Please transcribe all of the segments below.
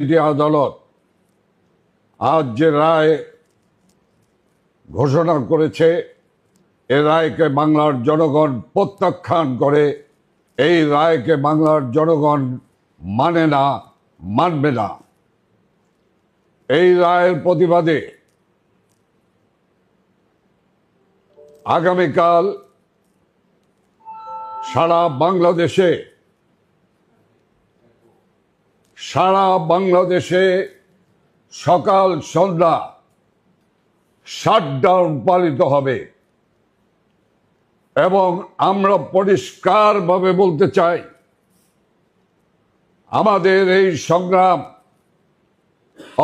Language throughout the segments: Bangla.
আদালত আজ যে রায় ঘোষণা করেছে, এ রায়কে বাংলার জনগণ প্রত্যাখ্যান করে, এই রায়কে বাংলার জনগণ মানে না, মানবে না। এই রায়ের প্রতিবাদে আগামীকাল সারা বাংলাদেশে সারা বাংলাদেশে সকাল, সন্ধ্যা শাটডাউন পালিত হবে। এবং আমরা পরিষ্কারভাবে বলতে চাই, আমাদের এই সংগ্রাম,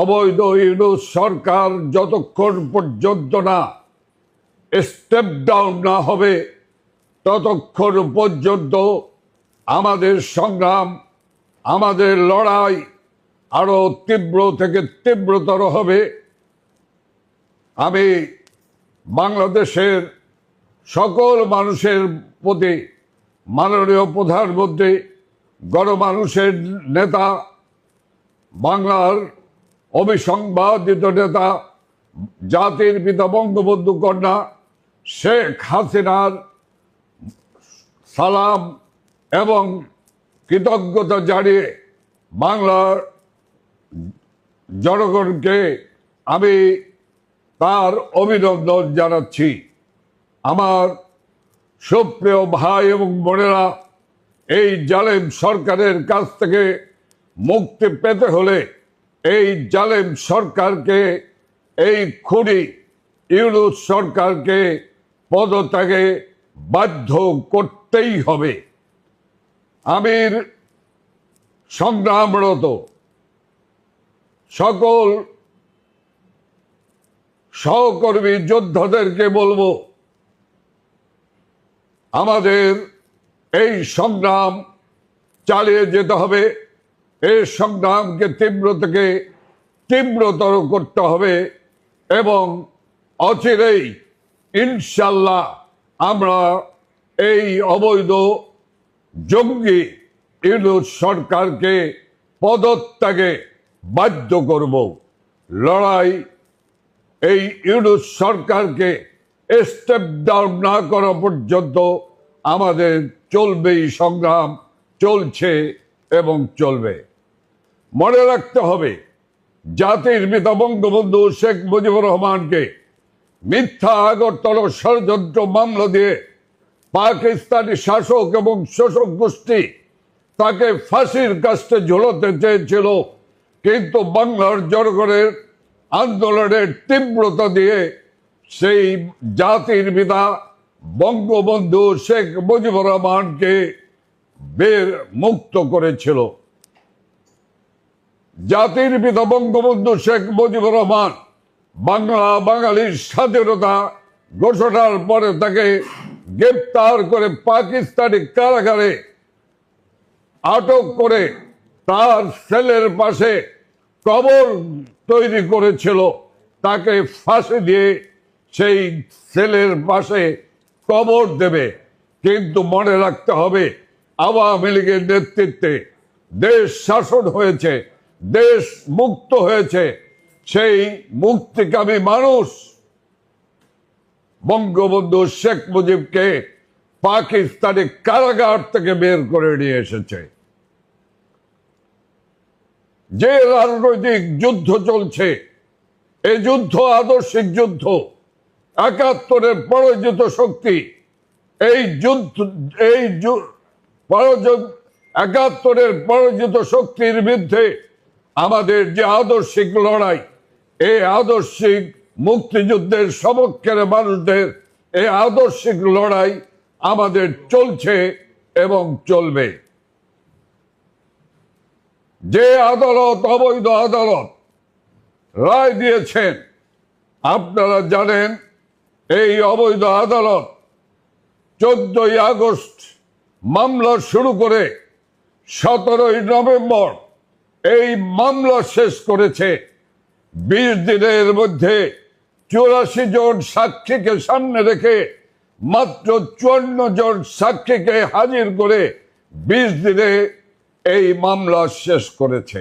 অবৈধ ইউনুস সরকার যতক্ষণ পর্যন্ত না স্টেপ ডাউন না হবে, ততক্ষণ পর্যন্ত আমাদের সংগ্রাম আমাদের লড়াই আরও তীব্র থেকে তীব্রতর হবে। আমি বাংলাদেশের সকল মানুষের প্রতি, মাননীয় প্রধানমন্ত্রী, গণমানুষের নেতা, বাংলার অবিসংবাদিত নেতা, জাতির পিতা বঙ্গবন্ধু কন্যা, শেখ হাসিনার সালাম এবং কৃতজ্ঞতা জানিয়ে বাংলার জনগণকে আমি তার অভিনন্দন জানাচ্ছি। আমার সুপ্রিয় ভাই এবং বোনেরা, এই জালেম সরকারের কাছ থেকে মুক্তি পেতে হলে এই জালেম সরকারকে, এই খুনি ইউনুস সরকারকে পদত্যাগে বাধ্য করতেই হবে। আমির সংগ্রামরত সকল সহকর্মী যোদ্ধাদেরকে বলব, আমাদের এই সংগ্রাম চালিয়ে যেতে হবে। এই সংগ্রামকে তীব্র থেকে তীব্রতর করতে হবে এবং অচিরেই ইনশাল্লাহ আমরা এই অবৈধ জঙ্গি ইউনুস সরকারকে পদত্যাগে বাধ্য করব। লড়াই এই ইউনুস সরকারকে স্টেপ ডাউন না করা পর্যন্ত আমাদের চলবেই সংগ্রাম, চলছে এবং চলবে। মনে রাখতে হবে, জাতির পিতা বঙ্গবন্ধু শেখ মুজিবুর রহমানকে মিথ্যা আগরতলা ষড়যন্ত্র মামলা দিয়ে পাকিস্তানি শাসক এবং শোষক গোষ্ঠী তাকে ফাঁসির কাছে ঝোলাতে চেয়েছিল, কিন্তু বাংলার জনগণের আন্দোলনের তীব্রতা দিয়ে সেই জাতির পিতা বঙ্গবন্ধু শেখ মুজিবুর রহমানকে বের মুক্ত করেছিল। জাতির পিতা বঙ্গবন্ধু শেখ মুজিবুর রহমান বাংলা বাঙালির স্বাধীনতা ঘোষণার পরে তাকে গ্রেপ্তার করে পাকিস্তানি কারাগারে আটক করে তার সেলের পাশে কবর তৈরি করেছিল। তাকে ফাঁসি দিয়ে সেই সেলের পাশে কবর দেবে। কিন্তু মনে রাখতে হবে, আওয়ামী লীগের নেতৃত্বে দেশ শাসন হয়েছে, দেশ মুক্ত হয়েছে। সেই মুক্তিকামী মানুষ বঙ্গবন্ধু শেখ মুজিবকে পাকিস্তানি কারাগার থেকে বের করে নিয়ে এসেছে। যে রাজনৈতিক যুদ্ধ চলছে এই যুদ্ধ আদর্শিক যুদ্ধ, একাত্তরের পরাজিত শক্তি, এই যুদ্ধ, এই একাত্তরের পরাজিত শক্তির বিরুদ্ধে আমাদের যে আদর্শিক লড়াই এই আদর্শিক মুক্তিযুদ্ধের সমক্ষের মানুষদের এই আদর্শিক লড়াই আমাদের চলছে এবং চলবে। যে আদালত, অবৈধ আদালত রায় দিয়েছেন, আপনারা জানেন, এই অবৈধ আদালত চোদ্দই আগস্ট মামলা শুরু করে সতেরোই নভেম্বর এই মামলা শেষ করেছে। বিশ দিনের মধ্যে চুরাশি জন সাক্ষীকে সামনে রেখে মাত্র চুয়ান্ন জন সাক্ষীকে হাজির করে বিশ দিনে এই মামলা শেষ করেছে।